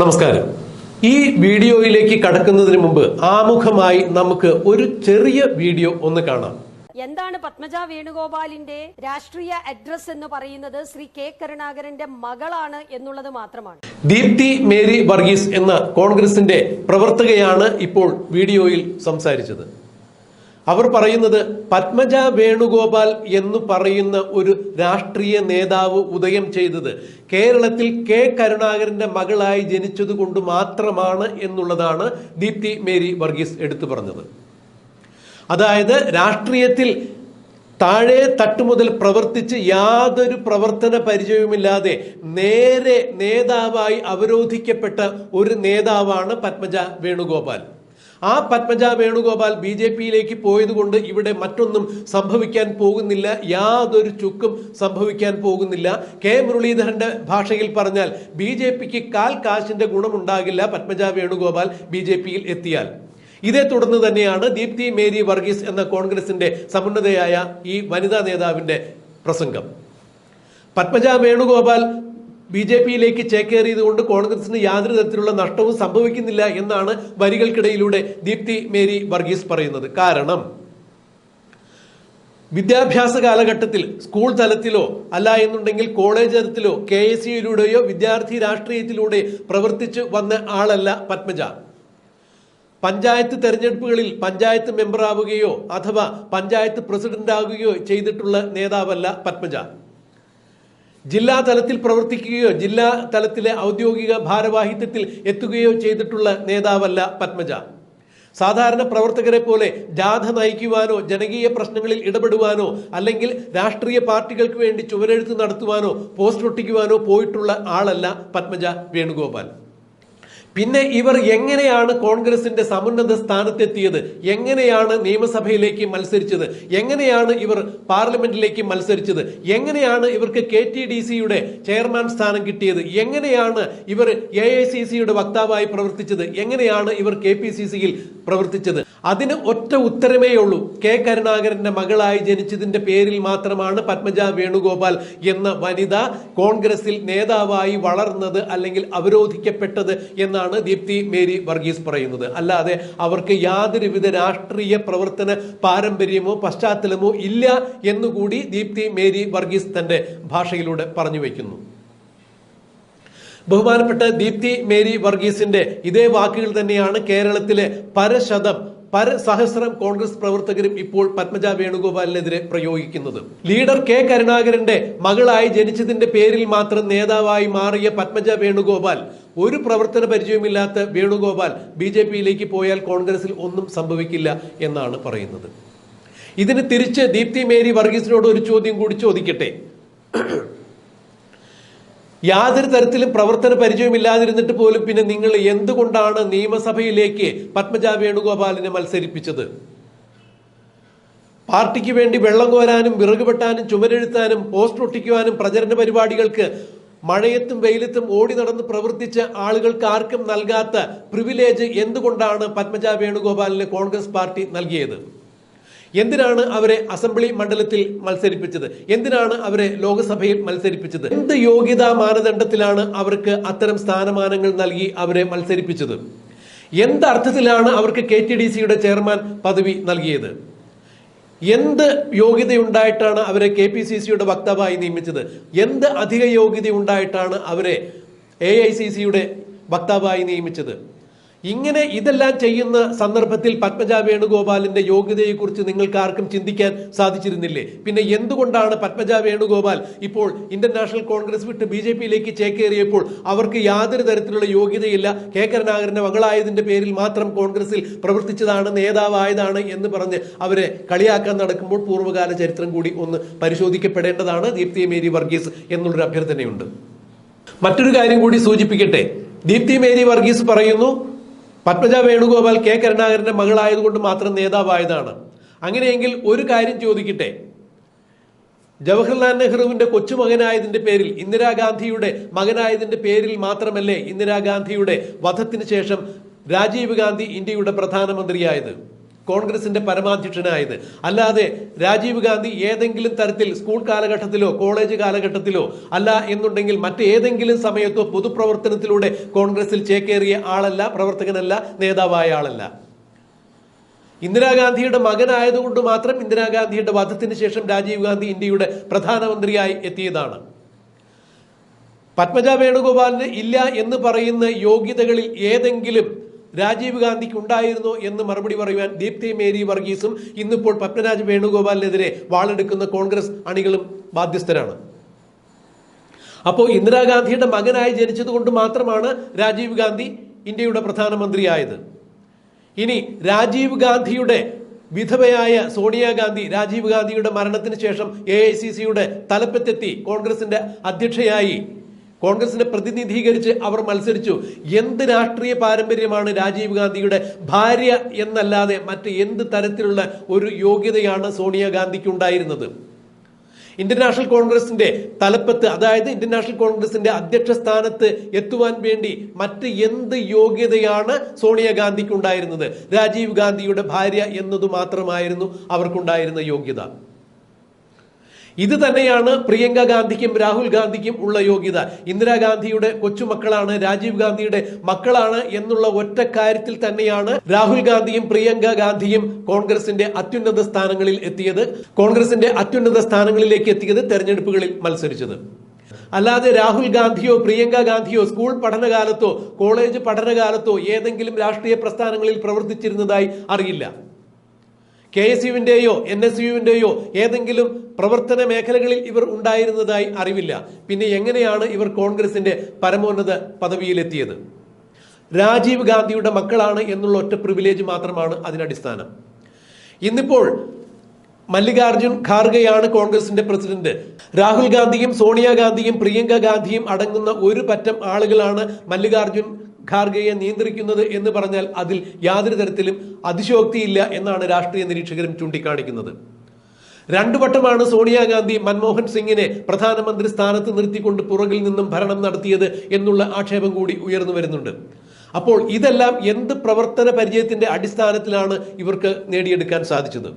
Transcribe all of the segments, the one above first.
നമസ്കാരം. ഈ വീഡിയോയിലേക്ക് കടക്കുന്നതിന് മുമ്പ് ആമുഖമായി നമുക്ക് ഒരു ചെറിയ വീഡിയോ ഒന്ന് കാണാം. എന്താണ് പത്മജ വേണുഗോപാലിന്റെ രാഷ്ട്രീയ അഡ്രസ് എന്ന് പറയുന്നത്? ശ്രീ കെ കരുണാകരന്റെ മകളാണ് എന്നുള്ളത് മാത്രമാണ്. ദീപ്തി മേരി വർഗീസ് എന്ന കോൺഗ്രസിന്റെ പ്രവർത്തകയാണ് ഇപ്പോൾ വീഡിയോയിൽ സംസാരിച്ചത്. അവർ പറയുന്നത് പത്മജ വേണുഗോപാൽ എന്ന് പറയുന്ന ഒരു രാഷ്ട്രീയ നേതാവ് ഉദയം ചെയ്തത് കേരളത്തിൽ കെ കരുണാകരന്റെ മകളായി ജനിച്ചത് കൊണ്ട് മാത്രമാണ് എന്നുള്ളതാണ് ദീപ്തി മേരി വർഗീസ് എടുത്തു പറഞ്ഞത്. അതായത് രാഷ്ട്രീയത്തിൽ താഴെ തട്ടുമുതൽ പ്രവർത്തിച്ച് യാതൊരു പ്രവർത്തന പരിചയവുമില്ലാതെ നേരെ നേതാവായി അവരോധിക്കപ്പെട്ട ഒരു നേതാവാണ് പത്മജ വേണുഗോപാൽ. ആ പത്മജ വേണുഗോപാൽ ബി ജെ പിയിലേക്ക് പോയതുകൊണ്ട് ഇവിടെ മറ്റൊന്നും സംഭവിക്കാൻ പോകുന്നില്ല. യാതൊരു ചുക്കും സംഭവിക്കാൻ പോകുന്നില്ല. കെ മുരളീധരന്റെ ഭാഷയിൽ പറഞ്ഞാൽ ബി ജെ പിക്ക് കാൽ കാശിന്റെ ഗുണമുണ്ടാകില്ല പത്മജ വേണുഗോപാൽ ബി ജെ പിയിൽ എത്തിയാൽ. ഇതേ തുടർന്ന് തന്നെയാണ് ദീപ്തി മേരി വർഗീസ് എന്ന കോൺഗ്രസിന്റെ സമുന്നതയായ ഈ വനിതാ നേതാവിന്റെ പ്രസംഗം. പത്മജ വേണുഗോപാൽ ബി ജെ പിയിലേക്ക് ചേക്കേറിയതുകൊണ്ട് കോൺഗ്രസിന് യാതൊരു തരത്തിലുള്ള നഷ്ടവും സംഭവിക്കുന്നില്ല എന്നാണ് വരികൾക്കിടയിലൂടെ ദീപ്തി മേരി വർഗീസ് പറയുന്നത്. കാരണം വിദ്യാഭ്യാസ കാലഘട്ടത്തിൽ സ്കൂൾ തലത്തിലോ അല്ല എന്നുണ്ടെങ്കിൽ കോളേജ് തലത്തിലോ കെ എസ് യുയിലൂടെയോ വിദ്യാർത്ഥി രാഷ്ട്രീയത്തിലൂടെ പ്രവർത്തിച്ചു വന്ന ആളല്ല പത്മജ. പഞ്ചായത്ത് തെരഞ്ഞെടുപ്പുകളിൽ പഞ്ചായത്ത് മെമ്പറാവുകയോ അഥവാ പഞ്ചായത്ത് പ്രസിഡന്റ് ആവുകയോ ചെയ്തിട്ടുള്ള നേതാവല്ല പത്മജ. ജില്ലാ തലത്തിൽ പ്രവർത്തിക്കുകയോ ജില്ലാ തലത്തിലെ ഔദ്യോഗിക ഭാരവാഹിത്വത്തിൽ എത്തുകയോ ചെയ്തിട്ടുള്ള നേതാവല്ല പത്മജ. സാധാരണ പ്രവർത്തകരെ പോലെ ജാഥ നയിക്കുവാനോ ജനകീയ പ്രശ്നങ്ങളിൽ ഇടപെടുവാനോ അല്ലെങ്കിൽ രാഷ്ട്രീയ പാർട്ടികൾക്ക് വേണ്ടി ചുവരെഴുത്ത് നടത്തുവാനോ പോസ്റ്റ് ഒട്ടിക്കുവാനോ പോയിട്ടുള്ള ആളല്ല പത്മജ വേണുഗോപാൽ. പിന്നെ ഇവർ എങ്ങനെയാണ് കോൺഗ്രസിന്റെ സമുന്നത സ്ഥാനത്തെത്തിയത്? എങ്ങനെയാണ് നിയമസഭയിലേക്ക് മത്സരിച്ചത്? എങ്ങനെയാണ് ഇവർ പാർലമെന്റിലേക്ക് മത്സരിച്ചത്? എങ്ങനെയാണ് ഇവർക്ക് കെ ടി ഡി സിയുടെ ചെയർമാൻ സ്ഥാനം കിട്ടിയത്? എങ്ങനെയാണ് ഇവർ എ ഐ സി സിയുടെ വക്താവായി പ്രവർത്തിച്ചത്? എങ്ങനെയാണ് ഇവർ കെ പി സി സിയിൽ പ്രവർത്തിച്ചത്. അതിന് ഒറ്റ ഉത്തരമേ ഉള്ളൂ. കെ. കരുണാകരന്റെ മകളായി ജനിച്ചതിന്റെ പേരിൽ മാത്രമാണ് പത്മജ വേണുഗോപാൽ എന്ന വനിത കോൺഗ്രസിൽ നേതാവായി വളർന്നത് അല്ലെങ്കിൽ അവരോധിക്കപ്പെട്ടത് എന്നാണ് ദീപ്തി മേരി വർഗീസ് പറയുന്നത്. അല്ലാതെ അവർക്ക് യാതൊരുവിധ രാഷ്ട്രീയ പ്രവർത്തന പാരമ്പര്യമോ പശ്ചാത്തലമോ ഇല്ല എന്നുകൂടി ദീപ്തി മേരി വർഗീസ് തന്റെ ഭാഷയിലൂടെ പറഞ്ഞു വയ്ക്കുന്നു ബഹുമാനപ്പെട്ട ദീപ്തി മേരി വർഗീസിന്റെ ഇതേ വാക്കുകൾ തന്നെയാണ് കേരളത്തിലെ പരശതം പരസഹസ്രം കോൺഗ്രസ് പ്രവർത്തകരും ഇപ്പോൾ പത്മജ വേണുഗോപാലിനെതിരെ പ്രയോഗിക്കുന്നത്. ലീഡർ കെ കരുണാകരന്റെ മകളായി ജനിച്ചതിന്റെ പേരിൽ മാത്രം നേതാവായി മാറിയ പത്മജ വേണുഗോപാൽ ഒരു പ്രവർത്തന പരിചയമില്ലാത്ത വേണുഗോപാൽ ബി ജെ പിയിലേക്ക് പോയാൽ കോൺഗ്രസിൽ ഒന്നും സംഭവിക്കില്ല എന്നാണ് പറയുന്നത്. ഇതിന് തിരിച്ച് ദീപ്തി മേരി വർഗീസിനോട് ഒരു ചോദ്യം കൂടി ചോദിക്കട്ടെ? യാതൊരു തരത്തിലും പ്രവർത്തന പരിചയമില്ലാതിരുന്നിട്ട് പോലും പിന്നെ നിങ്ങൾ എന്തുകൊണ്ടാണ് നിയമസഭയിലേക്ക് പത്മജ വേണുഗോപാലിനെ മത്സരിപ്പിച്ചത്? പാർട്ടിക്ക് വേണ്ടി വെള്ളം കോരാനും വിറക് വെട്ടാനും ചുമരെഴുത്താനും പോസ്റ്റർ ഒട്ടിക്കുവാനും പ്രചരണ പരിപാടികൾക്ക് മഴയത്തും വെയിലത്തും ഓടി നടന്ന് പ്രവർത്തിച്ച ആളുകൾക്ക് ആർക്കും നൽകാത്ത പ്രിവിലേജ് എന്തുകൊണ്ടാണ് പത്മജ വേണുഗോപാലിന് കോൺഗ്രസ് പാർട്ടി നൽകിയത്? എന്തിനാണ് അവരെ അസംബ്ലി മണ്ഡലത്തിൽ മത്സരിപ്പിച്ചത്? എന്തിനാണ് അവരെ ലോക്സഭയിൽ മത്സരിപ്പിച്ചത്? എന്ത് യോഗ്യതാ മാനദണ്ഡത്തിലാണ് അവർക്ക് അത്തരം സ്ഥാനമാനങ്ങൾ നൽകി അവരെ മത്സരിപ്പിച്ചത്? എന്ത് അർത്ഥത്തിലാണ് അവർക്ക് കെ ടി ഡി സിയുടെ ചെയർമാൻ പദവി നൽകിയത്? എന്ത് യോഗ്യതയുണ്ടായിട്ടാണ് അവരെ കെ പി സി സിയുടെ വക്താവായി നിയമിച്ചത്? എന്ത് അധിക യോഗ്യതയുണ്ടായിട്ടാണ് അവരെ എ ഐ സി സിയുടെ വക്താവായി നിയമിച്ചത്? ഇങ്ങനെ ഇതെല്ലാം ചെയ്യുന്ന സന്ദർഭത്തിൽ പത്മജ വേണുഗോപാലിന്റെ യോഗ്യതയെക്കുറിച്ച് നിങ്ങൾക്ക് ആർക്കും ചിന്തിക്കാൻ സാധിച്ചിരുന്നില്ലേ? പിന്നെ എന്തുകൊണ്ടാണ് പത്മജ വേണുഗോപാൽ ഇപ്പോൾ ഇന്ത്യൻ നാഷണൽ കോൺഗ്രസ് വിട്ട് ബി ജെ പിയിലേക്ക് ചേക്കേറിയപ്പോൾ അവർക്ക് യാതൊരു തരത്തിലുള്ള യോഗ്യതയില്ല? കെ കരുണാകരന്റെ മകളായതിന്റെ പേരിൽ മാത്രം കോൺഗ്രസിൽ പ്രവർത്തിച്ചതാണ് നേതാവായതാണ് എന്ന് പറഞ്ഞ് അവരെ കളിയാക്കാൻ നടക്കുമ്പോൾ പൂർവകാല ചരിത്രം കൂടി ഒന്ന് പരിശോധിക്കപ്പെടേണ്ടതാണ്. ദീപ്തി മേരി വർഗീസ് എന്നുള്ളൊരു അഭ്യർത്ഥനയുണ്ട്. മറ്റൊരു കാര്യം കൂടി സൂചിപ്പിക്കട്ടെ. ദീപ്തി മേരി വർഗീസ് പറയുന്നു പത്മജ വേണുഗോപാൽ കെ കരുണാകരന്റെ മകളായതുകൊണ്ട് മാത്രം നേതാവായതാണ്. അങ്ങനെയെങ്കിൽ ഒരു കാര്യം ചോദിക്കട്ടെ. ജവഹർലാൽ നെഹ്റുവിന്റെ കൊച്ചുമകനായതിന്റെ പേരിൽ ഇന്ദിരാഗാന്ധിയുടെ മകനായതിന്റെ പേരിൽ മാത്രമല്ലേ ഇന്ദിരാഗാന്ധിയുടെ വധത്തിന് ശേഷം രാജീവ് ഗാന്ധി ഇന്ത്യയുടെ പ്രധാനമന്ത്രിയായത്? കോൺഗ്രസിന്റെ പരമാധ്യക്ഷനായത്. അല്ലാതെ രാജീവ് ഗാന്ധി ഏതെങ്കിലും തരത്തിൽ സ്കൂൾ കാലഘട്ടത്തിലോ കോളേജ് കാലഘട്ടത്തിലോ അല്ല എന്നുണ്ടെങ്കിൽ മറ്റേതെങ്കിലും സമയത്തോ പൊതുപ്രവർത്തനത്തിലൂടെ കോൺഗ്രസിൽ ചേക്കേറിയ ആളല്ല പ്രവർത്തകനല്ല നേതാവായ ആളല്ല. ഇന്ദിരാഗാന്ധിയുടെ മകനായതുകൊണ്ട് മാത്രം ഇന്ദിരാഗാന്ധിയുടെ വധത്തിന് ശേഷം രാജീവ് ഗാന്ധി ഇന്ത്യയുടെ പ്രധാനമന്ത്രിയായി എത്തിയതാണ്. പത്മജ വേണുഗോപാലിന് ഇല്ല എന്ന് പറയുന്ന യോഗ്യതകളിൽ ഏതെങ്കിലും രാജീവ് ഗാന്ധിക്ക് ഉണ്ടായിരുന്നു എന്ന് മറുപടി പറയുവാൻ ദീപ്തി മേരി വർഗീസും ഇന്നിപ്പോൾ പത്മരാജ് വേണുഗോപാലിനെതിരെ വാളെടുക്കുന്ന കോൺഗ്രസ് അണികളും ബാധ്യസ്ഥരാണ്. അപ്പോൾ ഇന്ദിരാഗാന്ധിയുടെ മകനായി ജനിച്ചത് കൊണ്ട് മാത്രമാണ് രാജീവ് ഗാന്ധി ഇന്ത്യയുടെ പ്രധാനമന്ത്രിയായത്. ഇനി രാജീവ് ഗാന്ധിയുടെ വിധവയായ സോണിയാഗാന്ധി രാജീവ് ഗാന്ധിയുടെ മരണത്തിന് ശേഷം എ ഐ സി സിയുടെ തലപ്പത്തെത്തി കോൺഗ്രസിന്റെ അധ്യക്ഷയായി കോൺഗ്രസിനെ പ്രതിനിധീകരിച്ച് അവർ മത്സരിച്ചു. എന്ത് രാഷ്ട്രീയ പാരമ്പര്യമാണ് രാജീവ് ഗാന്ധിയുടെ ഭാര്യ എന്നല്ലാതെ മറ്റ് എന്ത് തരത്തിലുള്ള ഒരു യോഗ്യതയാണ് സോണിയാഗാന്ധിക്ക് ഉണ്ടായിരുന്നത് ഇന്ത്യൻ നാഷണൽ കോൺഗ്രസിന്റെ തലപ്പത്ത് അതായത് ഇന്ത്യൻ നാഷണൽ കോൺഗ്രസിന്റെ അധ്യക്ഷ സ്ഥാനത്ത് എത്തുവാൻ വേണ്ടി മറ്റ് എന്ത് യോഗ്യതയാണ് സോണിയാഗാന്ധിക്ക് ഉണ്ടായിരുന്നത് രാജീവ് ഗാന്ധിയുടെ ഭാര്യ എന്നതു മാത്രമായിരുന്നു അവർക്കുണ്ടായിരുന്ന യോഗ്യത. ഇത് തന്നെയാണ് പ്രിയങ്ക ഗാന്ധിക്കും രാഹുൽ ഗാന്ധിക്കും ഉള്ള യോഗ്യത. ഇന്ദിരാഗാന്ധിയുടെ കൊച്ചുമക്കളാണ് രാജീവ് ഗാന്ധിയുടെ മക്കളാണ് എന്നുള്ള ഒറ്റ കാര്യത്തിൽ തന്നെയാണ് രാഹുൽ ഗാന്ധിയും പ്രിയങ്ക ഗാന്ധിയും കോൺഗ്രസിന്റെ അത്യുന്നത സ്ഥാനങ്ങളിൽ എത്തിയത്. കോൺഗ്രസിന്റെ അത്യുന്നത സ്ഥാനങ്ങളിലേക്ക് എത്തിയത് തെരഞ്ഞെടുപ്പുകളിൽ മത്സരിച്ചത്. അല്ലാതെ രാഹുൽ ഗാന്ധിയോ പ്രിയങ്ക ഗാന്ധിയോ സ്കൂൾ പഠനകാലത്തോ കോളേജ് പഠനകാലത്തോ ഏതെങ്കിലും രാഷ്ട്രീയ പ്രസ്ഥാനങ്ങളിൽ പ്രവർത്തിച്ചിരുന്നതായി അറിയില്ല. കെ എസ് യുവിന്റെയോ എൻ എസ് യുവിന്റെയോ ഏതെങ്കിലും പ്രവർത്തന മേഖലകളിൽ ഇവർ ഉണ്ടായിരുന്നതായി അറിവില്ല. പിന്നെ എങ്ങനെയാണ് ഇവർ കോൺഗ്രസിന്റെ പരമോന്നത പദവിയിലെത്തിയത്? രാജീവ് ഗാന്ധിയുടെ മക്കളാണ് എന്നുള്ള ഒറ്റ പ്രിവിലേജ് മാത്രമാണ് അതിനടിസ്ഥാനം. ഇന്നിപ്പോൾ മല്ലികാർജുൻ ഖാർഗെയാണ് കോൺഗ്രസിന്റെ പ്രസിഡന്റ്. രാഹുൽ ഗാന്ധിയും സോണിയാഗാന്ധിയും പ്രിയങ്ക ഗാന്ധിയും അടങ്ങുന്ന ഒരു പറ്റം ആളുകളാണ് മല്ലികാർജുൻ ഖാർഗെയെ നിയന്ത്രിക്കുന്നത് എന്ന് പറഞ്ഞാൽ അതിൽ യാതൊരു തരത്തിലും അതിശോക്തിയില്ല എന്നാണ് രാഷ്ട്രീയ നിരീക്ഷകരും ചൂണ്ടിക്കാണിക്കുന്നത്. രണ്ടു വട്ടമാണ് സോണിയാഗാന്ധി മൻമോഹൻ സിംഗിനെ പ്രധാനമന്ത്രി സ്ഥാനത്ത് നിർത്തിക്കൊണ്ട് പുറകിൽ നിന്നും ഭരണം നടത്തിയത് എന്നുള്ള ആക്ഷേപം കൂടി ഉയർന്നു വരുന്നുണ്ട്. അപ്പോൾ ഇതെല്ലാം എന്ത് പ്രവർത്തന പരിചയത്തിന്റെ അടിസ്ഥാനത്തിലാണ് ഇവർക്ക് നേടിയെടുക്കാൻ സാധിച്ചത്?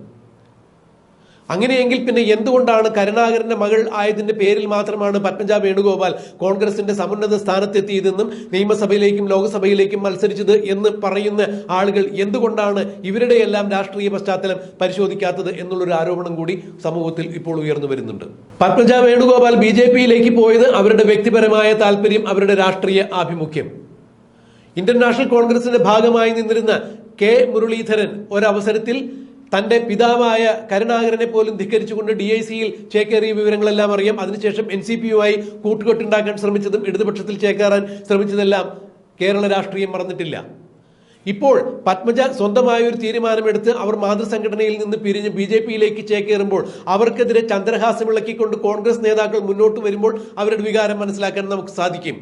അങ്ങനെയെങ്കിൽ പിന്നെ എന്തുകൊണ്ടാണ് കരുണാകരന്റെ മകൾ ആയതിന്റെ പേരിൽ മാത്രമാണ് പത്മജ വേണുഗോപാൽ കോൺഗ്രസിന്റെ സമുന്നത സ്ഥാനത്തെത്തിയതെന്നും നിയമസഭയിലേക്കും ലോക്സഭയിലേക്കും മത്സരിച്ചത് എന്ന് പറയുന്ന ആളുകൾ എന്തുകൊണ്ടാണ് ഇവരുടെ എല്ലാം രാഷ്ട്രീയ പശ്ചാത്തലം പരിശോധിക്കാത്തത് എന്നുള്ളൊരു ആരോപണം കൂടി സമൂഹത്തിൽ ഇപ്പോൾ ഉയർന്നു വരുന്നുണ്ട്. പത്മജ വേണുഗോപാൽ ബി ജെ പിയിലേക്ക് പോയത് അവരുടെ വ്യക്തിപരമായ താല്പര്യം അവരുടെ രാഷ്ട്രീയ ആഭിമുഖ്യം. ഇന്ത്യൻ നാഷണൽ കോൺഗ്രസിന്റെ ഭാഗമായി നിന്നിരുന്ന കെ മുരളീധരൻ ഒരവസരത്തിൽ തന്റെ പിതാവായ കരുണാകരനെ പോലും ധിക്കരിച്ചുകൊണ്ട് ഡി ഐ സിയിൽ ചേക്കേറിയ വിവരങ്ങളെല്ലാം അറിയാം. അതിനുശേഷം എൻ സി പിയുമായി കൂട്ടുകെട്ടുണ്ടാക്കാൻ ശ്രമിച്ചതും ഇടതുപക്ഷത്തിൽ ചേക്കേറാൻ ശ്രമിച്ചതെല്ലാം കേരള രാഷ്ട്രീയം മറന്നിട്ടില്ല. ഇപ്പോൾ പത്മജ സ്വന്തമായ ഒരു തീരുമാനമെടുത്ത് അവർ മാതൃസംഘടനയിൽ നിന്ന് പിരിഞ്ഞ് ബി ജെ പിയിലേക്ക് ചേക്കേറുമ്പോൾ അവർക്കെതിരെ ചന്ദ്രഹാസം ഇളക്കിക്കൊണ്ട് കോൺഗ്രസ് നേതാക്കൾ മുന്നോട്ട് വരുമ്പോൾ അവരുടെ വികാരം മനസ്സിലാക്കാൻ നമുക്ക് സാധിക്കും.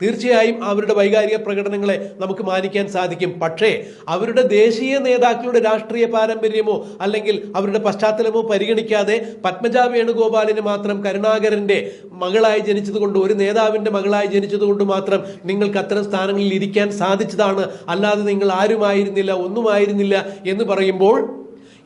തീർച്ചയായും അവരുടെ വൈകാരിക പ്രകടനങ്ങളെ നമുക്ക് മാനിക്കാൻ സാധിക്കും. പക്ഷേ അവരുടെ ദേശീയ നേതാക്കളുടെ രാഷ്ട്രീയ പാരമ്പര്യമോ അല്ലെങ്കിൽ അവരുടെ പശ്ചാത്തലമോ പരിഗണിക്കാതെ പത്മജ വേണുഗോപാലിന് മാത്രം കരുണാകരന്റെ മകളായി ജനിച്ചതുകൊണ്ട് ഒരു നേതാവിന്റെ മകളായി ജനിച്ചതുകൊണ്ട് മാത്രം നിങ്ങൾക്ക് അത്തരം സ്ഥാനങ്ങളിൽ ഇരിക്കാൻ സാധിച്ചതാണ്. അല്ലാതെ നിങ്ങൾ ആരുമായിരുന്നില്ല ഒന്നുമായിരുന്നില്ല എന്ന് പറയുമ്പോൾ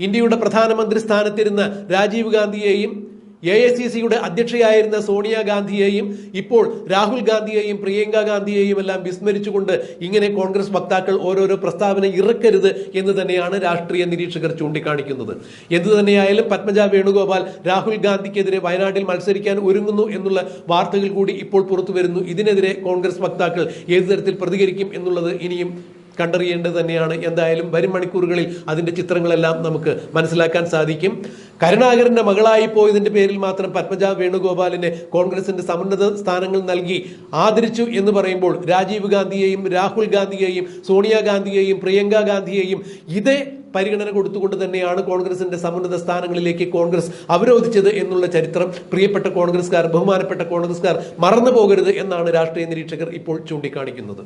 ഇന്ത്യയുടെ പ്രധാനമന്ത്രി സ്ഥാനത്തിരുന്ന രാജീവ് ഗാന്ധിയെയും എ ഐ സി സിയുടെ അധ്യക്ഷയായിരുന്ന സോണിയാഗാന്ധിയെയും ഇപ്പോൾ രാഹുൽ ഗാന്ധിയെയും പ്രിയങ്ക ഗാന്ധിയെയും എല്ലാം വിസ്മരിച്ചുകൊണ്ട് ഇങ്ങനെ കോൺഗ്രസ് വക്താക്കൾ ഓരോരോ പ്രസ്താവന ഇറക്കരുത് എന്ന് തന്നെയാണ് രാഷ്ട്രീയ നിരീക്ഷകർ ചൂണ്ടിക്കാണിക്കുന്നത്. എന്തു തന്നെയായാലും പത്മജ വേണുഗോപാൽ രാഹുൽ ഗാന്ധിക്കെതിരെ വയനാട്ടിൽ മത്സരിക്കാൻ ഒരുങ്ങുന്നു എന്നുള്ള വാർത്തകൾ കൂടി ഇപ്പോൾ പുറത്തു വരുന്നു ഇതിനെതിരെ കോൺഗ്രസ് വക്താക്കൾ ഏതു തരത്തിൽ പ്രതികരിക്കും എന്നുള്ളത് ഇനിയും കണ്ടറിയേണ്ടത് തന്നെയാണ്. എന്തായാലും വരും മണിക്കൂറുകളിൽ അതിന്റെ ചിത്രങ്ങളെല്ലാം നമുക്ക് മനസ്സിലാക്കാൻ സാധിക്കും. കരുണാകരന്റെ മകളായി പോയതിന്റെ പേരിൽ മാത്രം പത്മജ വേണുഗോപാലിനെ കോൺഗ്രസിന്റെ സമുന്നത സ്ഥാനങ്ങൾ നൽകി ആദരിച്ചു എന്ന് പറയുമ്പോൾ രാജീവ് ഗാന്ധിയെയും രാഹുൽ ഗാന്ധിയെയും സോണിയാഗാന്ധിയെയും പ്രിയങ്ക ഗാന്ധിയെയും ഇതേ പരിഗണന കൊടുത്തുകൊണ്ട് തന്നെയാണ് കോൺഗ്രസിന്റെ സമുന്നത സ്ഥാനങ്ങളിലേക്ക് കോൺഗ്രസ് അവരോധിച്ചത് എന്നുള്ള ചരിത്രം പ്രിയപ്പെട്ട കോൺഗ്രസ്കാർ ബഹുമാനപ്പെട്ട കോൺഗ്രസ്കാർ മറന്നു പോകരുത് എന്നാണ് രാഷ്ട്രീയ നിരീക്ഷകർ ഇപ്പോൾ ചൂണ്ടിക്കാണിക്കുന്നത്.